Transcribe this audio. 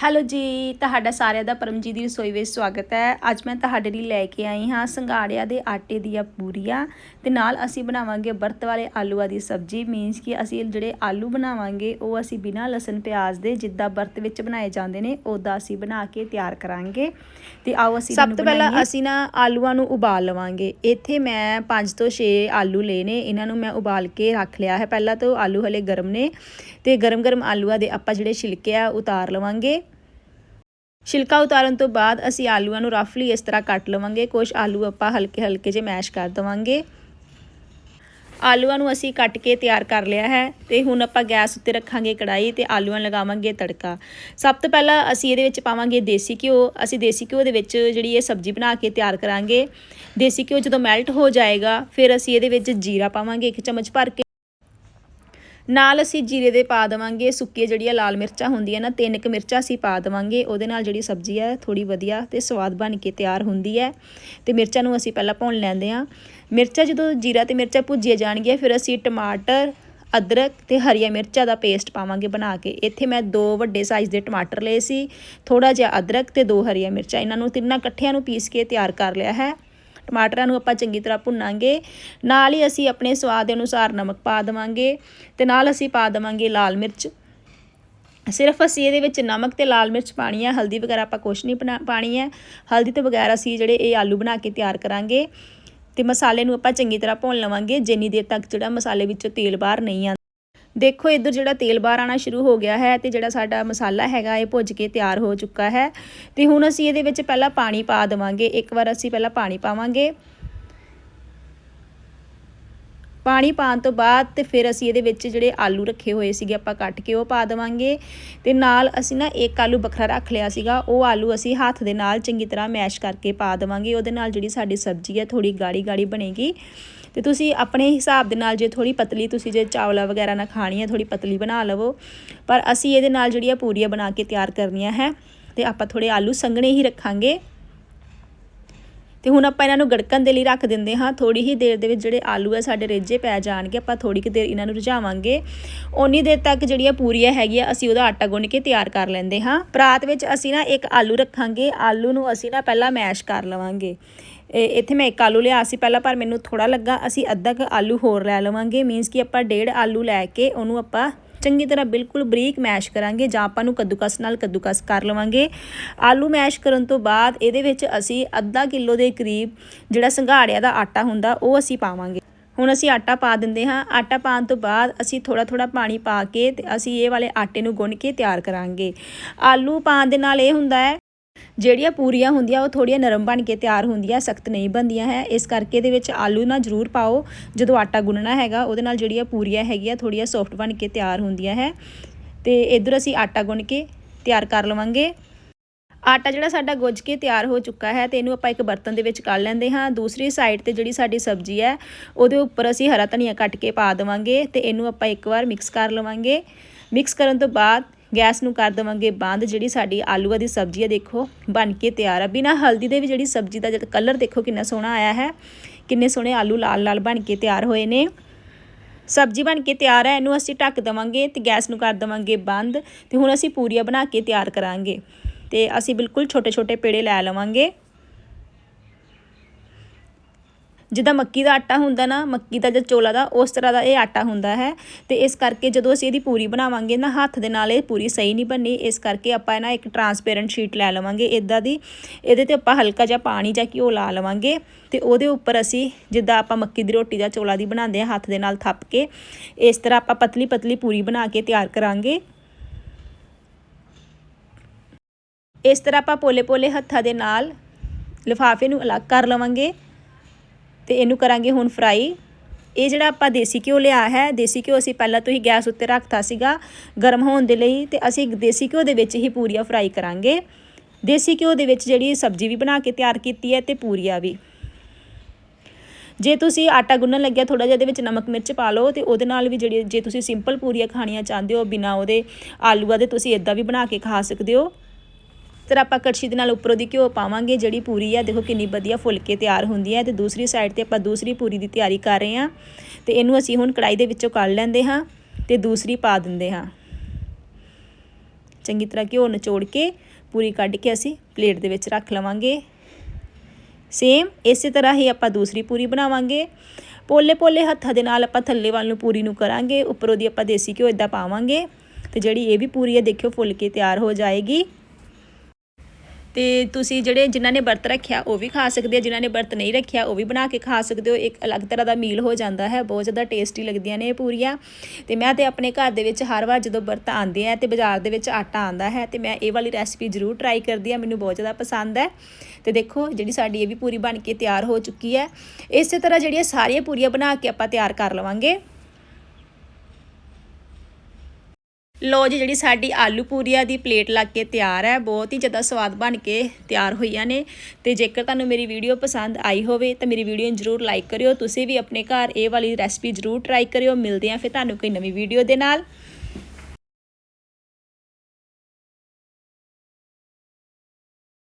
Hello ਜੀ ਤੁਹਾਡਾ ਸਾਰਿਆਂ ਦਾ ਪਰਮਜੀਤ ਦੀ ਰਸੋਈ ਵਿੱਚ ਸਵਾਗਤ ਹੈ। ਅੱਜ ਮੈਂ ਤੁਹਾਡੇ ਲਈ ਲੈ ਕੇ ਆਈ ਹਾਂ ਸੰਘਾੜਿਆਂ ਦੇ ਆਟੇ ਦੀਆਂ ਪੂਰੀਆਂ ਤੇ ਨਾਲ ਅਸੀਂ ਬਣਾਵਾਂਗੇ ਵਰਤ ਵਾਲੇ ਆਲੂਆਂ ਦੀ ਸਬਜ਼ੀ। ਮੀਨਸ ਕਿ ਅਸੀਂ ਜਿਹੜੇ ਆਲੂ ਬਣਾਵਾਂਗੇ ਉਹ ਅਸੀਂ ਬਿਨਾਂ ਲਸਣ ਪਿਆਜ਼ ਦੇ ਜਿੱਦਾਂ ਵਰਤ ਵਿੱਚ ਬਣਾਏ ਜਾਂਦੇ ਨੇ ਉਦਾਂ ਅਸੀਂ ਬਣਾ ਕੇ ਤਿਆਰ ਕਰਾਂਗੇ। ਤੇ ਆਓ ਅਸੀਂ ਸਭ ਤੋਂ ਪਹਿਲਾਂ ਅਸੀਂ ਨਾ ਆਲੂਆਂ ਨੂੰ ਉਬਾਲ ਲਵਾਂਗੇ। ਇੱਥੇ ਮੈਂ 5 ਤੋਂ 6 ਆਲੂ ਲਏ ਨੇ ਇਹਨਾਂ ਨੂੰ ਮੈਂ ਉਬਾਲ ਕੇ ਰੱਖ ਲਿਆ ਹੈ। ਪਹਿਲਾਂ ਤਾਂ ਆਲੂ ਹਲੇ ਗਰਮ ਨੇ ਤੇ ਗਰਮ ਗਰਮ ਆਲੂਆਂ ਦੇ ਆਪਾਂ ਜਿਹੜੇ ਛਿਲਕੇ ਆ ਉਤਾਰ ਲਵਾਂਗੇ। ਛਿਲਕਾ ਉਤਾਰਨ ਤੋਂ ਬਾਅਦ ਅਸੀਂ ਆਲੂਆਂ ਨੂੰ ਰਫਲੀ ਇਸ ਤਰ੍ਹਾਂ ਕੱਟ ਲਵਾਂਗੇ। ਕੁਝ ਆਲੂ ਆਪਾਂ ਹਲਕੇ ਹਲਕੇ ਜਿਹੇ ਮੈਸ਼ ਕਰ ਦਵਾਂਗੇ। ਆਲੂਆਂ ਨੂੰ ਅਸੀਂ ਕੱਟ ਕੇ ਤਿਆਰ ਕਰ ਲਿਆ ਹੈ ਤੇ ਹੁਣ ਆਪਾਂ ਗੈਸ ਉੱਤੇ ਰੱਖਾਂਗੇ ਕੜਾਈ ਤੇ ਆਲੂਆਂ ਲਗਾਵਾਂਗੇ ਤੜਕਾ। ਸਭ ਤੋਂ ਪਹਿਲਾਂ ਅਸੀਂ ਇਹਦੇ ਵਿੱਚ ਪਾਵਾਂਗੇ ਦੇਸੀ ਘਿਓ। ਅਸੀਂ ਦੇਸੀ ਘਿਓ ਦੇ ਵਿੱਚ ਜਿਹੜੀ ਇਹ ਸਬਜ਼ੀ ਬਣਾ ਕੇ ਤਿਆਰ ਕਰਾਂਗੇ। ਦੇਸੀ ਘਿਓ ਜਦੋਂ ਮੈਲਟ ਹੋ ਜਾਏਗਾ, ਫਿਰ ਅਸੀਂ ਇਹਦੇ ਵਿੱਚ ਜੀਰਾ ਪਾਵਾਂਗੇ ਇੱਕ ਚਮਚ ਭਰ ਕੇ। ਨਾਲ ਅਸੀਂ ਜੀਰੇ ਦੇ ਪਾ ਦੇਵਾਂਗੇ, ਸੁੱਕੀਆਂ ਜਿਹੜੀਆਂ ਲਾਲ ਮਿਰਚਾਂ ਹੁੰਦੀਆਂ ਨਾ, ਤਿੰਨ ਕੁ ਮਿਰਚਾਂ ਅਸੀਂ ਪਾ ਦੇਵਾਂਗੇ। ਉਹਦੇ ਨਾਲ ਜਿਹੜੀ ਸਬਜ਼ੀ ਹੈ ਥੋੜੀ ਵਧੀਆ ਤੇ ਸਵਾਦ ਬਣ ਕੇ ਤਿਆਰ ਹੁੰਦੀ ਹੈ। ਤੇ ਮਿਰਚਾਂ ਨੂੰ ਅਸੀਂ ਪਹਿਲਾਂ ਭੁੰਨ ਲੈਂਦੇ ਹਾਂ। ਮਿਰਚਾਂ ਜਦੋਂ ਜੀਰਾ ਤੇ ਮਿਰਚਾਂ ਭੁੱਜੀਆਂ ਜਾਣਗੀਆਂ, ਫਿਰ ਅਸੀਂ ਟਮਾਟਰ, ਅਦਰਕ ਤੇ ਹਰੀਆਂ ਮਿਰਚਾਂ ਦਾ ਪੇਸਟ ਪਾਵਾਂਗੇ ਬਣਾ ਕੇ। ਇੱਥੇ ਮੈਂ ਦੋ ਵੱਡੇ ਸਾਈਜ਼ ਦੇ ਟਮਾਟਰ ਲਏ ਸੀ। ਥੋੜਾ ਜਿਹਾ ਅਦਰਕ ਤੇ ਦੋ ਹਰੀਆਂ ਮਿਰਚਾਂ। ਇਹਨਾਂ ਨੂੰ ਤਿੰਨਾਂ ਇਕੱਠਿਆਂ ਨੂੰ ਪੀਸ ਕੇ ਤਿਆਰ ਕਰ ਲਿਆ ਹੈ। ਟਮਾਟਰਾਂ ਨੂੰ ਆਪਾਂ ਚੰਗੀ ਤਰ੍ਹਾਂ ਭੁੰਨਾਂਗੇ। ਨਾਲ ਹੀ ਅਸੀਂ ਆਪਣੇ ਸਵਾਦ ਦੇ ਅਨੁਸਾਰ ਨਮਕ ਪਾ ਦੇਵਾਂਗੇ ਤੇ ਨਾਲ ਅਸੀਂ ਪਾ ਦੇਵਾਂਗੇ ਲਾਲ ਮਿਰਚ। ਸਿਰਫ ਅਸੀਂ ਇਹਦੇ ਵਿੱਚ ਨਮਕ ਤੇ ਲਾਲ ਮਿਰਚ ਪਾਣੀ ਹੈ ਹਲਦੀ ਵਗੈਰਾ ਆਪਾਂ ਕੁਝ ਨਹੀਂ ਪਾਣੀ ਹੈ ਹਲਦੀ ਤੋਂ ਬਗੈਰ ਅਸੀਂ ਜਿਹੜੇ ਇਹ ਆਲੂ ਬਣਾ ਕੇ ਤਿਆਰ ਕਰਾਂਗੇ। ਤੇ ਮਸਾਲੇ ਨੂੰ ਆਪਾਂ ਚੰਗੀ ਤਰ੍ਹਾਂ ਭੁੰਨ ਲਵਾਂਗੇ। ਜਿੰਨੀ ਦੇਰ ਤੱਕ ਜਿਹੜਾ ਮਸਾਲੇ ਵਿੱਚੋਂ ਤੇਲ ਬਾਹਰ ਨਹੀਂ ਆਉਂਦਾ ਦੇਖੋ, ਇੱਧਰ ਜਿਹੜਾ ਤੇਲ ਬਾਹਰ ਆਣਾ ਸ਼ੁਰੂ ਹੋ ਗਿਆ ਹੈ ਤੇ ਜਿਹੜਾ ਸਾਡਾ ਮਸਾਲਾ ਹੈਗਾ, ਇਹ ਭੁੱਜ ਕੇ ਤਿਆਰ ਹੋ ਚੁੱਕਾ ਹੈ। ਤੇ ਹੁਣ ਅਸੀਂ ਇਹਦੇ ਵਿੱਚ ਪਹਿਲਾਂ ਪਾਣੀ ਪਾ ਦੇਵਾਂਗੇ। ਇੱਕ ਵਾਰ ਅਸੀਂ ਪਹਿਲਾਂ ਪਾਣੀ ਪਾਵਾਂਗੇ। ਪਾਣੀ ਪਾਣ ਤੋਂ ਬਾਅਦ ਤੇ ਫਿਰ ਅਸੀਂ ਇਹਦੇ ਵਿੱਚ ਜਿਹੜੇ ਆਲੂ ਰੱਖੇ ਹੋਏ ਸੀਗੇ ਆਪਾਂ ਕੱਟ ਕੇ ਉਹ ਪਾ ਦੇਵਾਂਗੇ। ਤੇ ਨਾਲ ਅਸੀਂ ਨਾ ਇੱਕ ਆਲੂ ਵੱਖਰਾ ਰੱਖ ਲਿਆ ਸੀਗਾ। ਉਹ ਆਲੂ ਅਸੀਂ ਹੱਥ ਦੇ ਨਾਲ ਚੰਗੀ ਤਰ੍ਹਾਂ ਮੈਸ਼ ਕਰਕੇ ਪਾ ਦੇਵਾਂਗੇ। ਉਹਦੇ ਨਾਲ ਜਿਹੜੀ ਸਾਡੀ ਸਬਜ਼ੀ ਹੈ ਥੋੜੀ ਗਾੜੀ ਗਾੜੀ ਬਣੇਗੀ। ਤੇ ਤੁਸੀਂ ਆਪਣੇ ਹਿਸਾਬ ਦੇ ਨਾਲ ਜੇ ਥੋੜੀ ਪਤਲੀ ਤੁਸੀਂ ਜੇ ਚਾਵਲਾ ਵਗੈਰਾ ਨਾ ਖਾਣੀ ਹੈ ਥੋੜੀ ਪਤਲੀ ਬਣਾ ਲਵੋ। ਪਰ ਅਸੀਂ ਇਹਦੇ ਨਾਲ ਜਿਹੜੀਆਂ ਪੂਰੀਆਂ ਬਣਾ ਕੇ ਤਿਆਰ ਕਰਨੀਆਂ ਹੈ, ਤੇ ਆਪਾਂ ਥੋੜੇ ਆਲੂ ਸੰਘਣੇ ਹੀ ਰੱਖਾਂਗੇ। ਤੇ ਹੁਣ ਆਪਾਂ ਇਹਨਾਂ ਨੂੰ ਗੜਕਣ ਦੇ ਲਈ ਰੱਖ ਦਿੰਦੇ ਹਾਂ। ਥੋੜੀ ਹੀ ਦੇਰ ਦੇ ਵਿੱਚ ਜਿਹੜੇ ਆਲੂ ਆ ਸਾਡੇ ਰੇਜੇ ਪੈ ਜਾਣਗੇ, ਆਪਾਂ ਥੋੜੀ ਕਿ ਦੇਰ ਇਹਨਾਂ ਨੂੰ ਰਝਾਵਾਂਗੇ। ਓਨੀ ਦੇਰ ਤੱਕ ਜਿਹੜੀਆਂ ਪੂਰੀਆਂ ਹੈਗੀਆਂ, ਅਸੀਂ ਉਹਦਾ ਆਟਾ ਗੁੰਨ ਕੇ ਤਿਆਰ ਕਰ ਲੈਂਦੇ ਹਾਂ। ਪਰਾਤ ਵਿੱਚ ਅਸੀਂ ਨਾ ਇੱਕ ਆਲੂ ਰੱਖਾਂਗੇ। ਆਲੂ ਨੂੰ ਅਸੀਂ ਨਾ ਪਹਿਲਾਂ ਮੈਸ਼ ਕਰ ਲਵਾਂਗੇ। ਇੱਥੇ ਮੈਂ ਇੱਕ ਆਲੂ ਲਿਆ ਸੀ ਪਹਿਲਾਂ, ਪਰ ਮੈਨੂੰ ਥੋੜਾ ਲੱਗਾ। ਅਸੀਂ ਅੱਧਾ ਕ ਆਲੂ ਹੋਰ ਲੈ ਲਵਾਂਗੇ। ਮੀਨਸ ਕਿ ਆਪਾਂ ਡੇਢ ਆਲੂ ਲੈ ਕੇ ਉਹਨੂੰ ਆਪਾਂ ਚੰਗੀ ਤਰ੍ਹਾਂ ਬਿਲਕੁਲ ਬਰੀਕ ਮੈਸ਼ ਕਰਾਂਗੇ ਜਾਂ ਆਪਾਂ ਨੂੰ ਕੱਦੂਕਸ ਨਾਲ ਕੱਦੂਕਸ ਕਰ ਲਵਾਂਗੇ। ਆਲੂ ਮੈਸ਼ ਕਰਨ ਤੋਂ ਬਾਅਦ ਇਹਦੇ ਵਿੱਚ ਅਸੀਂ ਅੱਧਾ ਕਿਲੋ ਦੇ ਕਰੀਬ ਜਿਹੜਾ ਸੰਘਾੜਿਆ ਦਾ ਆਟਾ ਹੁੰਦਾ, ਉਹ ਅਸੀਂ ਪਾਵਾਂਗੇ। ਹੁਣ ਅਸੀਂ ਆਟਾ ਪਾ ਦਿੰਦੇ ਹਾਂ। ਆਟਾ ਪਾਉਣ ਤੋਂ ਬਾਅਦ ਅਸੀਂ ਥੋੜਾ ਥੋੜਾ ਪਾਣੀ ਪਾ ਕੇ ਤੇ ਅਸੀਂ ਇਹ ਵਾਲੇ ਆਟੇ ਨੂੰ ਗੁੰਨ ਕੇ ਤਿਆਰ ਕਰਾਂਗੇ। ਆਲੂ ਪਾਉਣ ਦੇ ਨਾਲ ਇਹ ਹੁੰਦਾ ਹੈ ਜਿਹੜੀਆਂ ਪੂਰੀਆਂ ਹੁੰਦੀਆਂ, ਉਹ ਥੋੜੀਆਂ ਨਰਮ ਬਣ ਕੇ ਤਿਆਰ ਹੁੰਦੀਆਂ, ਸਖਤ ਨਹੀਂ ਬਣਦੀਆਂ ਹੈ। ਇਸ ਕਰਕੇ ਇਹਦੇ ਵਿੱਚ ਆਲੂ ਨਾ ਜ਼ਰੂਰ ਪਾਓ, ਜਦੋਂ ਆਟਾ ਗੁੰਨਣਾ ਹੈਗਾ, ਉਹਦੇ ਨਾਲ ਜਿਹੜੀਆਂ ਪੂਰੀਆਂ ਹੈਗੀਆਂ ਥੋੜੀਆਂ ਸੌਫਟ ਬਣ ਕੇ ਤਿਆਰ ਹੁੰਦੀਆਂ ਹੈ। ਤੇ ਇਧਰ ਅਸੀਂ ਆਟਾ ਗੁੰਨ ਕੇ ਤਿਆਰ ਕਰ ਲਵਾਂਗੇ। ਆਟਾ ਜਿਹੜਾ ਸਾਡਾ ਗੁੱਝ ਕੇ ਤਿਆਰ ਹੋ ਚੁੱਕਾ ਹੈ ਤੇ ਇਹਨੂੰ ਆਪਾਂ ਇੱਕ ਬਰਤਨ ਦੇ ਵਿੱਚ ਕੱਢ ਲੈਂਦੇ ਹਾਂ। ਦੂਸਰੀ ਸਾਈਡ ਤੇ ਜਿਹੜੀ ਸਾਡੀ ਸਬਜ਼ੀ ਹੈ, ਉਹਦੇ ਉੱਪਰ ਅਸੀਂ ਹਰਾ ਧਨੀਆ ਕੱਟ ਕੇ ਪਾ ਦੇਵਾਂਗੇ ਤੇ ਇਹਨੂੰ ਆਪਾਂ ਇੱਕ ਵਾਰ ਮਿਕਸ ਕਰ ਲਵਾਂਗੇ। ਮਿਕਸ ਕਰਨ ਤੋਂ ਬਾਅਦ ਗੈਸ ਨੂੰ ਕਰ ਦਵਾਂਗੇ ਬੰਦ, ਜਿਹੜੀ ਸਾਡੀ ਆਲੂਆਂ ਦੀ ਸਬਜ਼ੀ ਹੈ ਦੇਖੋ, ਬਣ ਕੇ ਤਿਆਰ ਆ। ਬਿਨਾ ਹਲਦੀ ਦੇ ਵੀ ਜਿਹੜੀ ਸਬਜ਼ੀ ਦਾ ਜਦ ਕਲਰ ਦੇਖੋ ਕਿੰਨਾ ਸੋਹਣਾ ਆਇਆ ਹੈ, ਕਿੰਨੇ ਸੋਹਣੇ ਆਲੂ ਲਾਲ ਲਾਲ ਬਣ ਕੇ ਤਿਆਰ ਹੋਏ ਨੇ। ਸਬਜ਼ੀ ਬਣ ਕੇ ਤਿਆਰ ਹੈ ਇਹਨੂੰ ਅਸੀਂ ਢੱਕ ਦਵਾਂਗੇ ਤੇ ਗੈਸ ਨੂੰ ਕਰ ਦਵਾਂਗੇ ਬੰਦ ਤੇ ਹੁਣ ਅਸੀਂ ਪੂਰੀਆਂ ਬਣਾ ਕੇ ਤਿਆਰ ਕਰਾਂਗੇ ਤੇ ਅਸੀਂ ਬਿਲਕੁਲ ਛੋਟੇ ਛੋਟੇ ਪੇੜੇ ਲੈ ਲਵਾਂਗੇ। ਜਿੱਦਾਂ ਮੱਕੀ ਦਾ ਆਟਾ ਹੁੰਦਾ ਨਾ, ਮੱਕੀ ਦਾ ਜਾਂ ਚੋਲਾ ਦਾ, ਉਸ ਤਰ੍ਹਾਂ ਦਾ ਇਹ ਆਟਾ ਹੁੰਦਾ ਹੈ। ਤੇ ਇਸ ਕਰਕੇ ਜਦੋਂ ਅਸੀਂ ਇਹਦੀ ਪੂਰੀ ਬਣਾਵਾਂਗੇ ਨਾ, ਹੱਥ ਦੇ ਨਾਲ ਇਹ ਪੂਰੀ ਸਹੀ ਨਹੀਂ ਬਣਨੀ, ਇਸ ਕਰਕੇ ਆਪਾਂ ਨਾ ਇੱਕ ਟਰਾਂਸਪੇਰੈਂਟ ਸ਼ੀਟ ਲੈ ਲਵਾਂਗੇ ਇਦਾਂ ਦੀ। ਇਹਦੇ ਤੇ ਆਪਾਂ ਹਲਕਾ ਜਿਹਾ ਪਾਣੀ ਜਾਂ ਘਿਓ ਲਾ ਲਵਾਂਗੇ, ਤੇ ਉਹਦੇ ਉੱਪਰ ਅਸੀਂ ਜਿੱਦਾਂ ਆਪਾਂ ਮੱਕੀ ਦੀ ਰੋਟੀ ਜਾਂ ਚੋਲਾ ਦੀ ਬਣਾਉਂਦੇ ਆ ਹੱਥ ਦੇ ਨਾਲ ਥੱਪ ਕੇ, ਇਸ ਤਰ੍ਹਾਂ ਆਪਾਂ ਪਤਲੀ ਪਤਲੀ ਪੂਰੀ ਬਣਾ ਕੇ ਤਿਆਰ ਕਰਾਂਗੇ। ਇਸ ਤਰ੍ਹਾਂ ਆਪਾਂ ਪੋਲੇ-ਪੋਲੇ ਹੱਥਾਂ ਦੇ ਨਾਲ ਲਿਫਾਫੇ ਨੂੰ ਅਲੱਗ ਕਰ ਲਵਾਂਗੇ। ਤੇ ਇਹਨੂੰ ਕਰਾਂਗੇ ਹੁਣ ਫਰਾਈ। ਇਹ ਜਿਹੜਾ ਆਪਾਂ ਦੇਸੀ ਘਿਓ ਲਿਆ ਹੈ, ਦੇਸੀ ਘਿਓ ਅਸੀਂ ਪਹਿਲਾਂ ਤੋਂ ਹੀ ਗੈਸ ਉੱਤੇ ਰੱਖਤਾ ਸੀਗਾ ਗਰਮ ਹੋਣ ਦੇ ਲਈ ਤੇ ਅਸੀਂ ਦੇਸੀ ਘਿਓ ਦੇ ਵਿੱਚ ਹੀ ਪੂਰੀਆਂ ਫਰਾਈ ਕਰਾਂਗੇ। ਦੇਸੀ ਘਿਓ ਦੇ ਵਿੱਚ ਜਿਹੜੀ ਸਬਜ਼ੀ ਵੀ ਬਣਾ ਕੇ ਤਿਆਰ ਕੀਤੀ ਹੈ ਤੇ ਪੂਰੀਆਂ ਵੀ। ਜੇ ਤੁਸੀਂ ਆਟਾ ਗੁੰਨਣ ਲੱਗਿਆ ਥੋੜਾ ਜਿਹਾ ਇਹਦੇ ਵਿੱਚ ਨਮਕ ਮਿਰਚ ਪਾ ਲਓ ਤੇ ਉਹਦੇ ਨਾਲ ਵੀ ਜਿਹੜੀ ਜੇ ਤੁਸੀਂ ਸਿੰਪਲ ਪੂਰੀਆਂ ਖਾਣੀਆਂ ਚਾਹੁੰਦੇ ਹੋ ਬਿਨਾ ਉਹਦੇ ਆਲੂਆਂ ਦੇ ਤੁਸੀਂ ਇਦਾਂ ਵੀ ਬਣਾ ਕੇ ਖਾ ਸਕਦੇ ਹੋ। ਤਰ੍ਹਾਂ ਆਪਾਂ ਕੜਛੀ ਦੇ ਨਾਲ ਉੱਪਰੋਂ ਦੀ ਘਿਓ ਪਾਵਾਂਗੇ, ਜਿਹੜੀ ਪੂਰੀ ਆ, ਦੇਖੋ ਕਿੰਨੀ ਵਧੀਆ ਫੁੱਲ ਕੇ ਤਿਆਰ ਹੁੰਦੀ ਹੈ ਤੇ ਦੂਸਰੀ ਸਾਈਡ ਤੇ ਆਪਾਂ ਦੂਸਰੀ ਪੂਰੀ ਦੀ ਤਿਆਰੀ ਕਰ ਰਹੇ ਹਾਂ ਤੇ ਇਹਨੂੰ ਅਸੀਂ ਹੁਣ ਕੜਾਈ ਦੇ ਵਿੱਚੋਂ ਕੱਢ ਲੈਂਦੇ ਹਾਂ ਤੇ ਦੂਸਰੀ ਪਾ ਦਿੰਦੇ ਹਾਂ। ਚੰਗੀ ਤਰ੍ਹਾਂ ਘਿਓ ਨਿਚੋੜ ਕੇ ਪੂਰੀ ਕੱਢ ਕੇ ਅਸੀਂ ਪਲੇਟ ਦੇ ਵਿੱਚ ਰੱਖ ਲਵਾਂਗੇ। ਸੇਮ ਇਸੇ ਤਰ੍ਹਾਂ ਹੀ ਆਪਾਂ ਦੂਸਰੀ ਪੂਰੀ ਬਣਾਵਾਂਗੇ। ਪੋਲੇ ਪੋਲੇ ਹੱਥਾਂ ਦੇ ਨਾਲ ਆਪਾਂ ਥੱਲੇ ਵੱਲ ਨੂੰ ਪੂਰੀ ਨੂੰ ਕਰਾਂਗੇ, ਉੱਪਰੋਂ ਦੀ ਆਪਾਂ ਦੇਸੀ ਘਿਓ ਇਦਾਂ ਪਾਵਾਂਗੇ ਤੇ ਜਿਹੜੀ ਇਹ ਵੀ ਪੂਰੀ ਹੈ ਦੇਖਿਓ ਫੁੱਲ ਕੇ ਤਿਆਰ ਹੋ ਜਾਏਗੀ। ਤੇ ਤੁਸੀਂ ਜਿਹੜੇ ਜਿਨ੍ਹਾਂ ਨੇ ਵਰਤ ਰੱਖਿਆ, ਉਹ ਵੀ ਖਾ ਸਕਦੇ ਆ, ਜਿਨ੍ਹਾਂ ਨੇ ਵਰਤ ਨਹੀਂ ਰੱਖਿਆ, ਉਹ ਵੀ ਬਣਾ ਕੇ ਖਾ ਸਕਦੇ ਹੋ। ਇੱਕ ਅਲੱਗ ਤਰ੍ਹਾਂ ਦਾ ਮੀਲ ਹੋ ਜਾਂਦਾ ਹੈ, ਬਹੁਤ ਜ਼ਿਆਦਾ ਟੇਸਟੀ ਲੱਗਦੀਆਂ ਨੇ ਇਹ ਪੂਰੀਆਂ। ਤੇ ਮੈਂ ਤੇ ਆਪਣੇ ਘਰ ਦੇ ਵਿੱਚ ਹਰ ਵਾਰ ਜਦੋਂ ਵਰਤ ਆਉਂਦੇ ਆ ਤੇ ਬਾਜ਼ਾਰ ਦੇ ਵਿੱਚ ਆਟਾ ਆਂਦਾ ਹੈ ਤੇ ਮੈਂ ਇਹ ਵਾਲੀ ਰੈਸਪੀ ਜ਼ਰੂਰ ਟਰਾਈ ਕਰਦੀ ਆ, ਮੈਨੂੰ ਬਹੁਤ ਜ਼ਿਆਦਾ ਪਸੰਦ ਹੈ। ਤੇ ਦੇਖੋ, ਜਿਹੜੀ ਸਾਡੀ ਇਹ ਵੀ ਪੂਰੀ ਬਣ ਕੇ ਤਿਆਰ ਹੋ ਚੁੱਕੀ ਹੈ। ਇਸੇ ਤਰ੍ਹਾਂ ਜਿਹੜੀਆਂ ਸਾਰੀਆਂ ਪੂਰੀਆਂ ਬਣਾ ਕੇ ਆਪਾਂ ਤਿਆਰ ਕਰ ਲਵਾਂਗੇ। ਲੋ ਜੀ, ਜਿਹੜੀ ਸਾਡੀ ਆਲੂ ਪੂਰੀਆ ਦੀ ਪਲੇਟ ਲੱਗ ਕੇ ਤਿਆਰ ਹੈ, ਬਹੁਤ ਹੀ ਜ਼ਿਆਦਾ ਸਵਾਦ ਬਣ ਕੇ ਤਿਆਰ ਹੋਈਆਂ ਨੇ। ਤੇ ਜੇਕਰ ਤੁਹਾਨੂੰ ਮੇਰੀ ਵੀਡੀਓ ਪਸੰਦ ਆਈ ਹੋਵੇ, ਤਾਂ ਮੇਰੀ ਵੀਡੀਓ ਨੂੰ ਜ਼ਰੂਰ ਲਾਈਕ ਕਰਿਓ। ਤੁਸੀਂ ਵੀ ਆਪਣੇ ਘਰ ਇਹ ਵਾਲੀ ਰੈਸਪੀ ਜ਼ਰੂਰ ਟਰਾਈ ਕਰਿਓ। ਮਿਲਦੇ ਆਂ ਫਿਰ ਤੁਹਾਨੂੰ ਕੋਈ ਨਵੀਂ ਵੀਡੀਓ ਦੇ ਨਾਲ।